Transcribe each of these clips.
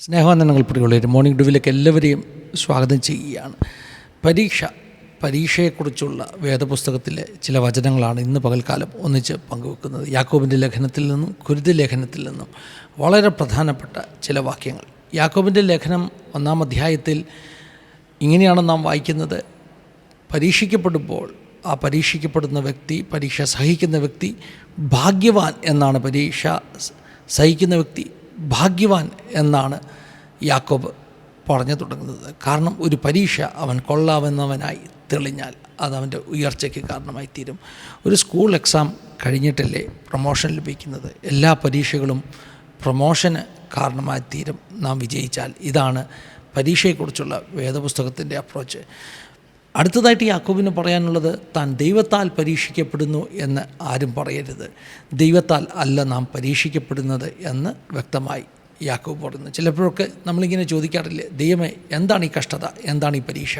സ്നേഹവന്ദനങ്ങൾ പ്രിയുള്ളവർ morning ഡ്യൂവിലേക്ക് എല്ലാവരെയും സ്വാഗതം ചെയ്യുകയാണ്. പരീക്ഷ പരീക്ഷയെക്കുറിച്ചുള്ള വേദപുസ്തകത്തിലെ ചില വചനങ്ങളാണ് ഇന്ന് പകൽക്കാലം ഒന്നിച്ച് പങ്കുവെക്കുന്നത്. യാക്കോബിന്റെ ലേഖനത്തിൽ നിന്നും കുരുതി ലേഖനത്തിൽ നിന്നും വളരെ പ്രധാനപ്പെട്ട ചില വാക്യങ്ങൾ. യാക്കോബിന്റെ ലേഖനം ഒന്നാം അധ്യായത്തിൽ ഇങ്ങനെയാണ് നാം വായിക്കുന്നത്. പരീക്ഷിക്കപ്പെടുമ്പോൾ ആ പരീക്ഷിക്കപ്പെടുന്ന വ്യക്തി പരീക്ഷ സഹിക്കുന്ന വ്യക്തി ഭാഗ്യവാൻ എന്നാണ് പരീക്ഷ സഹിക്കുന്ന വ്യക്തി. ഭാഗ്യവാൻ എന്നാണ് യാക്കോബ് പറഞ്ഞു തുടങ്ങുന്നത്. കാരണം ഒരു പരീക്ഷ അവൻ കൊള്ളാവുന്നവനായി തെളിഞ്ഞാൽ അത് അവന്റെ ഉയർച്ചയ്ക്ക് കാരണമായി തീരും. ഒരു സ്കൂൾ എക്സാം കഴിഞ്ഞിട്ടല്ലേ പ്രൊമോഷൻ ലഭിക്കുന്നത്? എല്ലാ പരീക്ഷകളും പ്രൊമോഷന് കാരണമായി തീരും. നാം വിജയിച്ചാൽ ഇതാണ് പരീക്ഷയെക്കുറിച്ചുള്ള വേദപുസ്തകത്തിന്റെ അപ്രോച്ച്. അടുത്തതായിട്ട് യാക്കോബിന് പറയാനുള്ളത് താൻ ദൈവത്താൽ പരീക്ഷിക്കപ്പെടുന്നു എന്ന് ആരും പറയരുത്. ദൈവത്താൽ അല്ല നാം പരീക്ഷിക്കപ്പെടുന്നത് എന്ന് വ്യക്തമായി യാക്കോബ് പറയുന്നു. ചിലപ്പോഴൊക്കെ നമ്മളിങ്ങനെ ചോദിക്കാറില്ലേ ദൈവമേ എന്താണ് ഈ കഷ്ടത എന്താണ് ഈ പരീക്ഷ?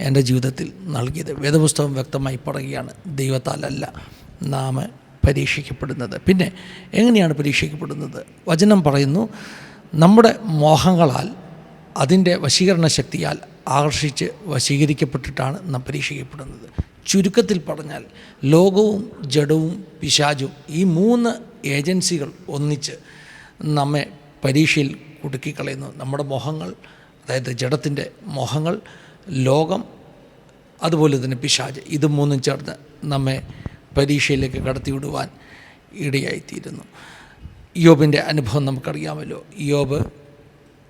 എന്റെ ജീവിതത്തിൽ നൽകിയത്. വേദപുസ്തകം വ്യക്തമായി പറയുകയാണ് ദൈവത്താലല്ല നാം പരീക്ഷിക്കപ്പെടുന്നത്. പിന്നെ എങ്ങനെയാണ് പരീക്ഷിക്കപ്പെടുന്നത്? വചനം പറയുന്നു നമ്മുടെ മോഹങ്ങളാൽ അതിന്റെ വശീകരണ ശക്തിയാൽ ആകർഷിച്ച് വശീകരിക്കപ്പെട്ടിട്ടാണ് നാം പരീക്ഷിക്കപ്പെടുന്നത്. ചുരുക്കത്തിൽ പറഞ്ഞാൽ ലോകവും ജഡവും പിശാചും ഈ മൂന്ന് ഏജൻസികൾ ഒന്നിച്ച് നമ്മെ പരീക്ഷയിൽ കുടുക്കിക്കളയുന്നു. നമ്മുടെ മോഹങ്ങൾ അതായത് ജഡത്തിന്റെ മോഹങ്ങൾ ലോകം അതുപോലെ തന്നെ പിശാജ് ഇത് മൂന്നും ചേർന്ന് നമ്മെ പരീക്ഷയിലേക്ക് കടത്തിവിടുവാൻ ഇടയായിത്തീരുന്നു. യോബിന്റെ അനുഭവം നമുക്കറിയാമല്ലോ. യോബ്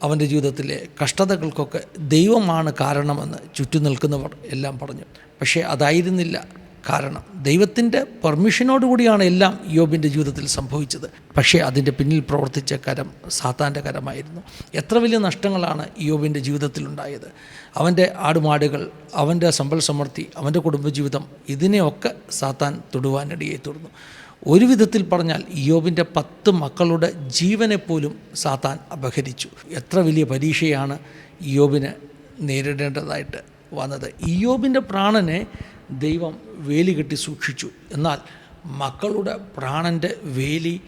അവന്റെ ജീവിതത്തിലെ കഷ്ടതകൾക്കൊക്കെ ദൈവമാണ് കാരണമെന്ന് ചുറ്റും നിൽക്കുന്നവർ എല്ലാം പറഞ്ഞു. പക്ഷേ അതായിരുന്നില്ല. കാരണം ദൈവത്തിന്റെ പെർമിഷനോടുകൂടിയാണ് എല്ലാം യോബിന്റെ ജീവിതത്തിൽ സംഭവിച്ചത്. പക്ഷേ അതിന്റെ പിന്നിൽ പ്രവർത്തിച്ച കരം സാത്താന്റെ കരമായിരുന്നു. എത്ര വലിയ നഷ്ടങ്ങളാണ് യോബിന്റെ ജീവിതത്തിലുണ്ടായത് അവന്റെ ആടുമാടുകൾ അവന്റെ സമ്പൽ സമൃദ്ധി അവന്റെ കുടുംബജീവിതം ഇതിനെയൊക്കെ സാത്താൻ തൊടുവാനിടയായി തീർന്നു. ഒരു വിധത്തിൽ പറഞ്ഞാൽ യോബിന്റെ പത്ത് മക്കളുടെ ജീവനെപ്പോലും സാത്താൻ അപഹരിച്ചു. എത്ര വലിയ പരീക്ഷയാണ് യോബിന് നേരിടേണ്ടതായിട്ട് വന്നത്. ഇയോബിന്റെ പ്രാണനെ ദൈവം വേലി കെട്ടി സൂക്ഷിച്ചു. എന്നാൽ മക്കളുടെ പ്രാണന്റെ വേലി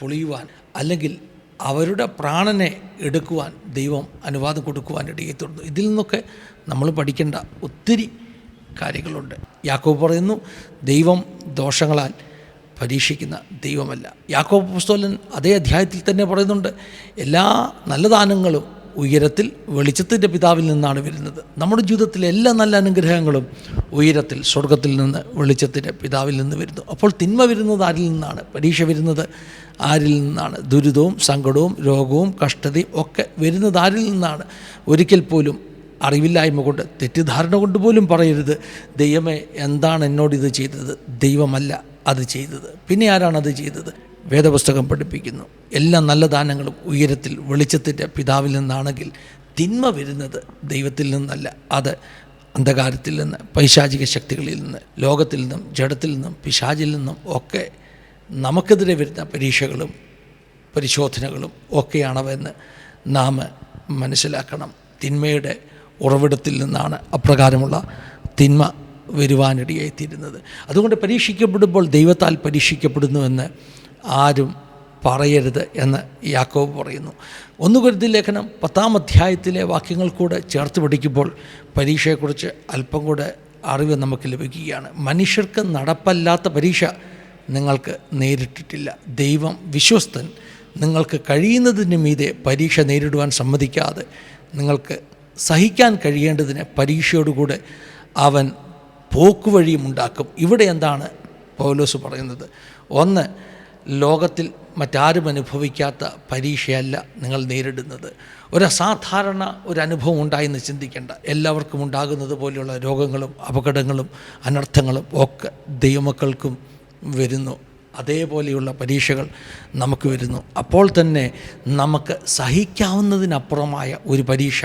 പൊളിയുവാൻ അല്ലെങ്കിൽ അവരുടെ പ്രാണനെ എടുക്കുവാൻ ദൈവം അനുവാദം കൊടുക്കുവാൻ ഇടയെത്തുന്നു. ഇതിൽ നിന്നൊക്കെ നമ്മൾ പഠിക്കേണ്ട ഒത്തിരി കാര്യങ്ങളുണ്ട്. യാക്കോബ് പറയുന്നു ദൈവം ദോഷങ്ങളാൽ പരീക്ഷിക്കുന്ന ദൈവമല്ല. യാക്കോബ് പുസ്തോലൻ അതേ അധ്യായത്തിൽ തന്നെ പറയുന്നുണ്ട് എല്ലാ നല്ല ദാനങ്ങളും ഉയരത്തിൽ വെളിച്ചത്തിന്റെ പിതാവിൽ നിന്നാണ് വരുന്നത്. നമ്മുടെ ജീവിതത്തിലെ എല്ലാ നല്ല അനുഗ്രഹങ്ങളും ഉയരത്തിൽ സ്വർഗത്തിൽ നിന്ന് വെളിച്ചത്തിന്റെ പിതാവിൽ നിന്ന് വരുന്നു. അപ്പോൾ തിന്മ വരുന്നത് ആരിൽ നിന്നാണ്? പരീക്ഷ വരുന്നത് ആരിൽ നിന്നാണ്? ദുരിതവും സങ്കടവും രോഗവും കഷ്ടതയും ഒക്കെ വരുന്നത് ആരിൽ നിന്നാണ്? ഒരിക്കൽ പോലും അറിവില്ലായ്മ കൊണ്ട് തെറ്റിദ്ധാരണ കൊണ്ട് പോലും പറയരുത്. ദൈവമേ എന്താണ് എന്നോട് ഇത് ചെയ്തത്? ദൈവമല്ല. അത് ചെയ്തത്. പിന്നെ ആരാണ് അത് ചെയ്തത്? വേദപുസ്തകം പഠിപ്പിക്കുന്നു. എല്ലാ നല്ല ദാനങ്ങളും ഉയരത്തിൽ വെളിച്ചത്തിന്റെ പിതാവിൽ നിന്നാണെങ്കിൽ തിന്മ വരുന്നത് ദൈവത്തിൽ നിന്നല്ല. അത് അന്ധകാരത്തിൽ നിന്ന് പൈശാചിക ശക്തികളിൽ നിന്ന് ലോകത്തിൽ നിന്നും ജഡത്തിൽ നിന്നും പിശാചിൽ നിന്നും ഒക്കെ നമുക്കെതിരെ വരുന്ന പരീക്ഷകളും പരിശോധനകളും ഒക്കെയാണവെന്ന് നാം മനസ്സിലാക്കണം. തിന്മയുടെ ഉറവിടത്തിൽ നിന്നാണ് അപ്രകാരമുള്ള തിന്മ വരുവാനിടയായിത്തീരുന്നത് അതുകൊണ്ട് പരീക്ഷിക്കപ്പെടുമ്പോൾ ദൈവത്താൽ പരീക്ഷിക്കപ്പെടുന്നുവെന്ന് ആരും പറയരുത് എന്ന് യാക്കോബ് പറയുന്നു. ഒന്ന് കരുതി ലേഖനം പത്താം അധ്യായത്തിലെ വാക്യങ്ങൾ കൂടെ ചേർത്ത് പഠിക്കുമ്പോൾ പരീക്ഷയെക്കുറിച്ച് അല്പം കൂടെ അറിവ് നമുക്ക് ലഭിക്കുകയാണ്. മനുഷ്യർക്ക് നടപ്പല്ലാത്ത പരീക്ഷ നിങ്ങൾക്ക് നേരിട്ടിട്ടില്ല. ദൈവം വിശ്വസ്തൻ. നിങ്ങൾക്ക് കഴിയുന്നതിന് മീതെ പരീക്ഷ നേരിടുവാൻ സമ്മതിക്കാതെ നിങ്ങൾക്ക് സഹിക്കാൻ കഴിയേണ്ടതിന് പരീക്ഷയോടുകൂടെ അവൻ പോക്കുവഴിയും ഉണ്ടാക്കും. ഇവിടെ എന്താണ് പൗലോസ് പറയുന്നത്? ഒന്ന് ലോകത്തിൽ മറ്റാരും അനുഭവിക്കാത്ത പരീക്ഷയല്ല നിങ്ങൾ നേരിടുന്നത്. ഒരു അസാധാരണ ഒരു അനുഭവം ഉണ്ടായെന്ന് ചിന്തിക്കേണ്ട. എല്ലാവർക്കും ഉണ്ടാകുന്നത് പോലെയുള്ള രോഗങ്ങളും അപകടങ്ങളും അനർത്ഥങ്ങളും ഒക്കെ ദൈവമക്കൾക്കും വരുന്നു. അതേപോലെയുള്ള പരീക്ഷകൾ നമുക്ക് വരുന്നു. അപ്പോൾ തന്നെ നമുക്ക് സഹിക്കാവുന്നതിനപ്പുറമായ ഒരു പരീക്ഷ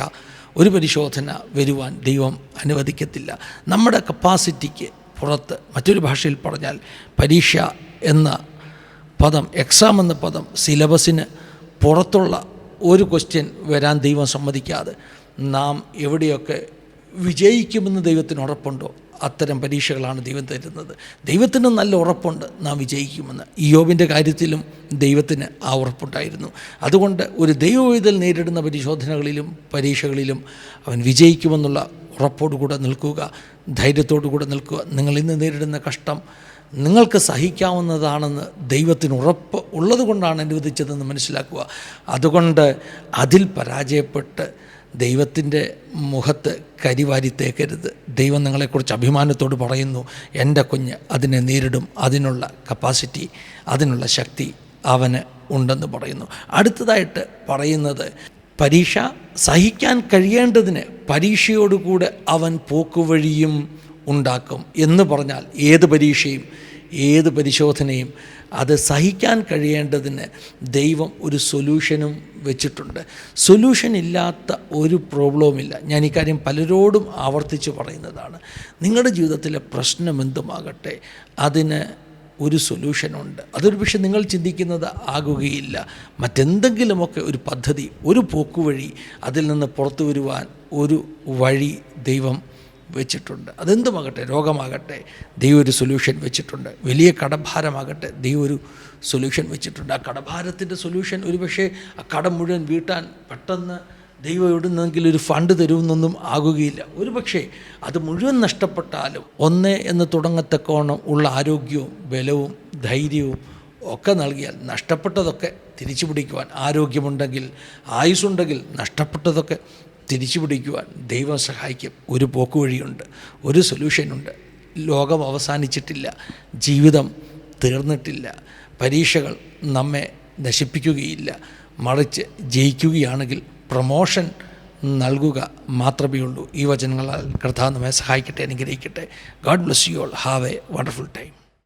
ഒരു പരിശോധന വരുവാൻ ദൈവം അനുവദിക്കത്തില്ല. നമ്മുടെ കപ്പാസിറ്റിക്ക് പുറത്ത് മറ്റൊരു ഭാഷയിൽ പറഞ്ഞാൽ പരീക്ഷ എന്ന പദം എക്സാം എന്ന പദം സിലബസിന് പുറത്തുള്ള ഒരു ക്വസ്റ്റ്യൻ വരാൻ ദൈവം സമ്മതിക്കാതെ നാം എവിടെയൊക്കെ വിജയിക്കുമെന്ന് ദൈവത്തിന് ഉറപ്പുണ്ടോ? അത്തരം പരീക്ഷകളാണ് ദൈവം തരുന്നത്. ദൈവത്തിന് നല്ല ഉറപ്പുണ്ട്. നാം വിജയിക്കുമെന്ന്. യോബിന്റെ കാര്യത്തിലും ദൈവത്തിന് ആ ഉറപ്പുണ്ടായിരുന്നു. അതുകൊണ്ട് ഒരു ദൈവവിധൽ നേരിടുന്ന പരിശോധനകളിലും പരീക്ഷകളിലും അവൻ വിജയിക്കുമെന്നുള്ള ഉറപ്പോടുകൂടെ നിൽക്കുക ധൈര്യത്തോടു കൂടെ നിൽക്കുക. നിങ്ങൾ ഇന്ന് നേരിടുന്ന കഷ്ടം നിങ്ങൾക്ക് സഹിക്കാവുന്നതാണെന്ന് ദൈവത്തിന് ഉറപ്പ് ഉള്ളതുകൊണ്ടാണ് അനുവദിച്ചതെന്ന് മനസ്സിലാക്കുക. അതുകൊണ്ട് അതിൽ പരാജയപ്പെട്ട് ദൈവത്തിന്റെ മുഖത്ത് കരിവാരിത്തേക്കരുത് ദൈവം നിങ്ങളെക്കുറിച്ച് അഭിമാനത്തോട് പറയുന്നു എന്റെ കുഞ്ഞ് അതിനെ നേരിടും. അതിനുള്ള കപ്പാസിറ്റി അതിനുള്ള ശക്തി അവന് ഉണ്ടെന്ന് പറയുന്നു. അടുത്തതായിട്ട് പറയുന്നത് പരീക്ഷ സഹിക്കാൻ കഴിയേണ്ടതിന് പരീക്ഷയോടുകൂടെ അവൻ പോക്കുവഴിയും ഉണ്ടാക്കും. എന്ന് പറഞ്ഞാൽ ഏത് പരീക്ഷയും ഏത് പരിശോധനയും അത് സഹിക്കാൻ കഴിയേണ്ടതിന് ദൈവം ഒരു സൊല്യൂഷനും വെച്ചിട്ടുണ്ട്. സൊല്യൂഷൻ ഇല്ലാത്ത ഒരു പ്രോബ്ലവും ഇല്ല. ഞാൻ ഇക്കാര്യം കാര്യം പലരോടും ആവർത്തിച്ച് പറയുന്നതാണ്. നിങ്ങളുടെ ജീവിതത്തിലെ പ്രശ്നം എന്തുമാകട്ടെ അതിന് ഒരു സൊല്യൂഷനുണ്ട് അതൊരു പക്ഷേ നിങ്ങൾ ചിന്തിക്കുന്നത് ആകുകയില്ല. മറ്റെന്തെങ്കിലുമൊക്കെ ഒരു പദ്ധതി ഒരു പോക്കുവഴി അതിൽ നിന്ന് പുറത്തു വരുവാൻ ഒരു വഴി ദൈവം വെച്ചിട്ടുണ്ട്. അതെന്തുമാകട്ടെ? രോഗമാകട്ടെ. ദൈവം ഒരു സൊല്യൂഷൻ വെച്ചിട്ടുണ്ട്. വലിയ കടഭാരമാകട്ടെ. ദൈവം ഒരു സൊല്യൂഷൻ വെച്ചിട്ടുണ്ട്. ആ കടഭാരത്തിന്റെ സൊല്യൂഷൻ ഒരു പക്ഷേ ആ കടം മുഴുവൻ വീട്ടാൻ പെട്ടെന്ന് ദൈവം എവിടുന്നെങ്കിലും ഒരു ഫണ്ട് തരുമെന്നൊന്നും ആകുകയില്ല. ഒരു പക്ഷേ അത് മുഴുവൻ നഷ്ടപ്പെട്ടാലും ഒന്ന് എന്ന് തുടങ്ങത്തക്കോണം ഉള്ള ആരോഗ്യവും ബലവും ധൈര്യവും ഒക്കെ നൽകിയാൽ നഷ്ടപ്പെട്ടതൊക്കെ തിരിച്ചു പിടിക്കുവാൻ ആരോഗ്യമുണ്ടെങ്കിൽ ആയുസ്സുണ്ടെങ്കിൽ നഷ്ടപ്പെട്ടതൊക്കെ തിരിച്ചു പിടിക്കുവാൻ ദൈവം സഹായിക്കും. ഒരു പോക്കുവഴിയുണ്ട് ഒരു സൊല്യൂഷനുണ്ട് ലോകം അവസാനിച്ചിട്ടില്ല ജീവിതം തീർന്നിട്ടില്ല പരീക്ഷകൾ നമ്മെ നശിപ്പിക്കുകയില്ല മറിച്ച് ജയിക്കുകയാണെങ്കിൽ പ്രൊമോഷൻ നൽകുക മാത്രമേ ഉള്ളൂ. ഈ വചനങ്ങളാൽ കർത്താവ് നമ്മെ സഹായിക്കട്ടെ അനുഗ്രഹിക്കട്ടെ. God bless you all have a wonderful time